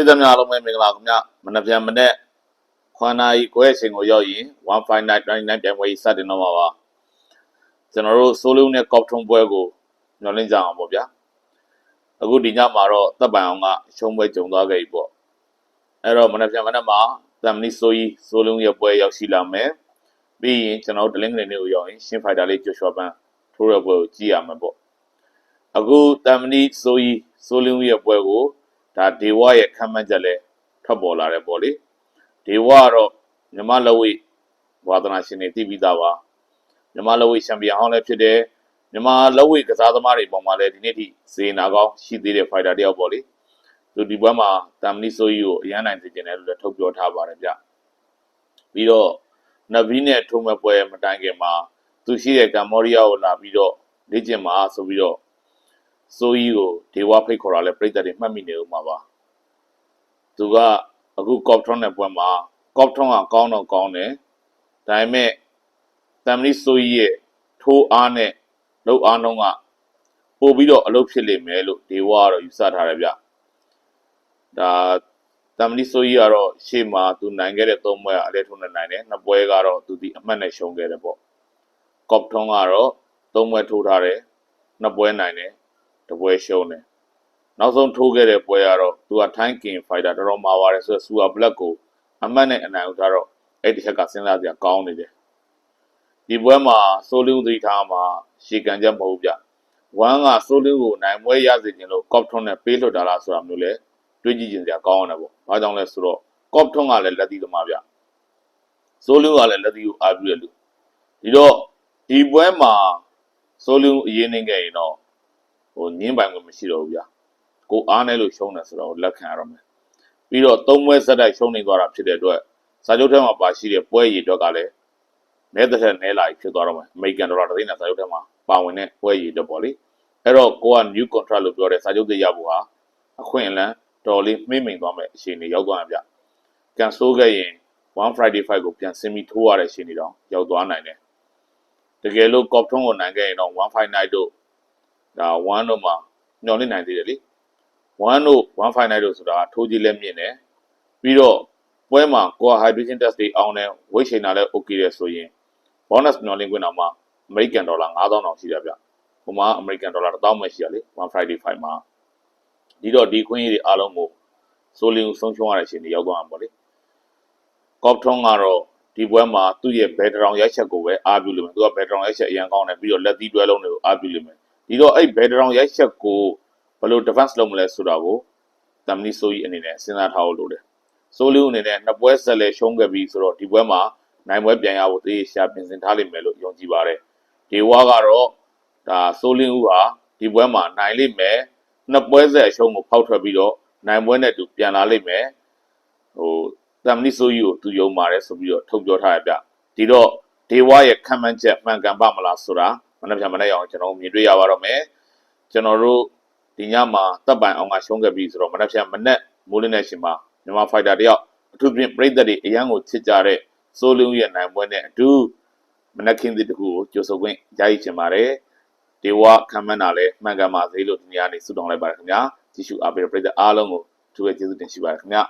ပြည်သူများအားလုံးပဲမင်္ဂလာခင်ဗျမနက်ဖြန်မနေ့ခွန်နာရီခွဲအချိန်ကိုရောက်ရင်15999ပြိုင်ပွဲကြီးစတင်တော့မှာပါကျွန်တော်တို့ဆိုလုံးနဲ့ကော့ထုံပွဲကိုညှော်လင့်ကြအောင်ပေါ့ဗျာအခုဒီညမှာတော့တပ်ပံအောင်ကရှုံးပွဲကြုံသွားခဲ့ပြီပေါ့အဲ့တော့မနက်ဖြန်မနေ့မှာတမ်မနီဆိုကြီးဆိုလုံးရဲ့ပွဲရောက်ရှိလာမယ်ပြီးရင်ကျွန်တော်တို့ဒလင်းကလေးတွေကိုရောက်ရင်ရှင်းဖိုက်တာလေးကြွချော်ပန်းထိုးရပွဲကိုကြည့်ရမှာပေါ့အခုတမ်မနီဆိုကြီးဆိုလုံးရဲ့ပွဲကို ဒါဒေဝရဲ့ခံမှန်းချက်လဲထွက်ပေါ်လာတယ်ပေါ့လေဒေဝကတော့မြမလက်ဝိဝါသနာရှင်တွေတည်ပြီးသားပါမြမလက်ဝိချန်ပီယံဟောင်းလည်းဖြစ်တယ်မြမလက်ဝိကစားသမားတွေပုံမှာလည်းဒီနေ့ထိစေနာကောင်းရှိသေးတဲ့ဖိုက်တာတယောက်ပေါ့လေသူဒီပွဲမှာတမ်မနီဆိုကြီးကိုအရန်နိုင်စေချင်တယ်လို့လည်းထုတ်ပြောထားပါတယ်ဗျပြီးတော့နဗီနဲ့ထုံးမဲ့ပွဲမတိုင်ခင်မှာသူရှိတဲ့ကမ္ဘောဒီးယားကိုလာပြီးတော့လေ့ကျင့်မှာဆိုပြီးတော့ စိုးကြီးကိုဒေဝဖိတ်ခေါ်တာလဲပြိတ္တတွေမှတ်မိနေဦးမှာပါသူကအခုကော့ထရွန်နဲ့ပွဲမှာကော့ထရွန်ကကောင်းတော့ကောင်းတယ်ဒါပေမဲ့တမ်မနီစိုးကြီးရဲ့ထိုးအားနဲ့လှုပ်အားနှုံးကပို့ပြီးတော့အလုပ်ဖြစ်လိမ့်မယ်လို့ဒေဝကတော့ယူဆထားတယ်ဗျဒါတမ်မနီစိုးကြီးကတော့ရှေ့မှာသူနိုင်ခဲ့တဲ့သုံးပွဲကအလဲထုံးနေနိုင်တယ်နှစ်ပွဲကတော့သူဒီအမှတ်နဲ့ရှုံးခဲ့တယ်ပေါ့ကော့ထရွန်ကတော့သုံးပွဲထိုးထားတယ်နှစ်ပွဲနိုင်တယ် တပွဲရှုံးတယ်နောက်ဆုံးထိုးခဲ့တဲ့ပွဲကတော့သူကထိုင်းကင်ဖိုက်တာတော်တော်မာပါတယ်ဆိုတော့ဆူအာဘလက်ကိုအမှတ်နဲ့အနိုင်ယူထားတော့အဲ့ဒီချက်ကစဉ်းစားစရာကောင်းနေတယ်ဒီပွဲမှာဆိုလင်းသတိထားမှာရှေကန်ချက်မဟုတ်ဗျဝမ်ကဆိုလင်းကိုနိုင်ပွဲရစေခြင်းလို့ကော့ထွန်းနဲ့ပေးလွတ်တာလားဆိုတာမျိုးလဲတွေးကြည့်ခြင်းစရာကောင်းရတယ်ပေါ့ဘာကြောင့်လဲဆိုတော့ကော့ထွန်းကလည်းလက်သီးသမားဗျဆိုလင်းကလည်းလက်သီးကိုအားပြုရလူဒီတော့ဒီပွဲမှာဆိုလင်းအရေးနေခဲ့ရင်တော့ ဟိုညင်းပိုင်ကိုမရှိတော့ဘူးဗျာကိုအားနဲ့လို့ရှုံးတယ်ဆိုတော့လက်ခံရတော့မယ်ပြီးတော့သုံးပွဲဆက်တိုက်ရှုံးနေသွားတာဖြစ်တဲ့အတွက်စာချုပ်ထဲမှာပါရှိတဲ့ပွဲရည်အတွက်ကလည်းနဲတဲ့ထက်နဲလာပြီဖြစ်သွားတော့မယ်အမေရိကန်ဒေါ်လာတစ်သိန်းနဲ့စာချုပ်ထဲမှာပါဝင်တဲ့ပွဲရည်အတွက်ပေါ့လေအဲ့တော့ကိုက new contract လို့ပြောတဲ့စာချုပ်တွေရဖို့ဟာအခွင့်အလမ်းတော်လေးမှိမ့်မိန်သွားမယ်အခြေအနေရောက်သွားရဗျကန်ဆိုးခဲ့ရင်1 Friday fight ကိုပြန်ဆင်းပြီးထိုးရတဲ့အခြေအနေတော့ရောက်သွားနိုင်တယ်တကယ်လို့ cop ထုံးကိုနိုင်ခဲ့ရင်တော့1 fight night တို့ ဒါ1တို့မှာညှော်လင့်နိုင်သေးတယ်လေ1တို့159တို့ဆိုတာထိုးကြီးလက်မြင့်တယ်ပြီးတော့ပွဲမှာကိုယ် hydration test တွေအောင်တယ်ဝိတ်ချိန်တာလည်း okay တယ်ဆိုရင် bonus ညှော်လင့်ခွင့်တော့မှ American dollar 9000တောင်ရှိတာဗျဟိုမှာ American dollar 1000ပဲရှိရလေ1 Friday 5မှာဒီတော့ဒီခွင့်ရေးတွေအားလုံးကိုဆိုလင်းဆုံးရှုံးရတဲ့အချိန်တွေရောက်သွားမှာပေါ့လေကော့ထုံးကတော့ဒီပွဲမှာသူ့ရဲ့ background ရိုက်ချက်ကိုပဲအားပြုလိမ့်မယ်သူက background ရိုက်ချက်အရင်ကောင်းတယ်ပြီးတော့လက်သီးတွဲလုံးတွေကိုအားပြုလိမ့်မယ် ဒီတော့အဲ့ background ရိုက်ချက်ကိုဘယ်လို defense လုပ်မလဲဆိုတာကိုတမ်မနီဆိုကြီးအနေနဲ့စဉ်းစားထားဖို့လိုတယ်ဆိုလူအနေနဲ့နှစ်ပွဲဆက်လဲရှုံးခဲ့ပြီဆိုတော့ဒီပွဲမှာနိုင်ပွဲပြန်ရဖို့သေချာပြင်ဆင်ထားလိမ့်မယ်လို့ယုံကြည်ပါတယ်ဒီဝါကတော့ဒါဆိုလင်းဦးဟာဒီပွဲမှာနိုင်လိမ့်မယ်နှစ်ပွဲဆက်အရှုံးကိုဖောက်ထွက်ပြီးတော့နိုင်ပွဲနဲ့တူပြန်လာလိမ့်မယ်ဟိုတမ်မနီဆိုကြီးကိုသူယုံပါတယ်ဆိုပြီးတော့ထုတ်ပြောထားရပြဒီတော့ဒေဝရဲ့ခံမှန်းချက်မှန်ကန်ပါမလားဆိုတာ မနေ့ပြန်မနေ့အောင်ကျွန်တော်မြင်တွေ့ရပါတော့မယ်ကျွန်တော်တို့ဒီညမှာတပ်ပိုင်အောင်ကရှုံးခဲ့ပြီဆိုတော့မနေ့ပြန်မနေ့မိုးလင်းတဲ့ရှင်မှာမြန်မာဖိုက်တာတယောက်အထူးဖြင့်ပြည်သက်တွေအရန်ကိုချစ်ကြတဲ့စိုးလင်းရဲ့နိုင်ပွဲနဲ့အတူမနေ့ခင်းစီတခုကိုကြိုဆိုခွင့်ရည်ချင်ပါတယ်ဒေဝခံမှန်းတာလည်းမှန်ကန်ပါစေလို့ဒီညနေဆုတောင်းလိုက်ပါတယ်ခင်ဗျာကြည့်ရှုအားပေးတဲ့ပြည်သက်အားလုံးကိုသူရဲ့ကျေးဇူးတင်ရှိပါတယ်ခင်ဗျာ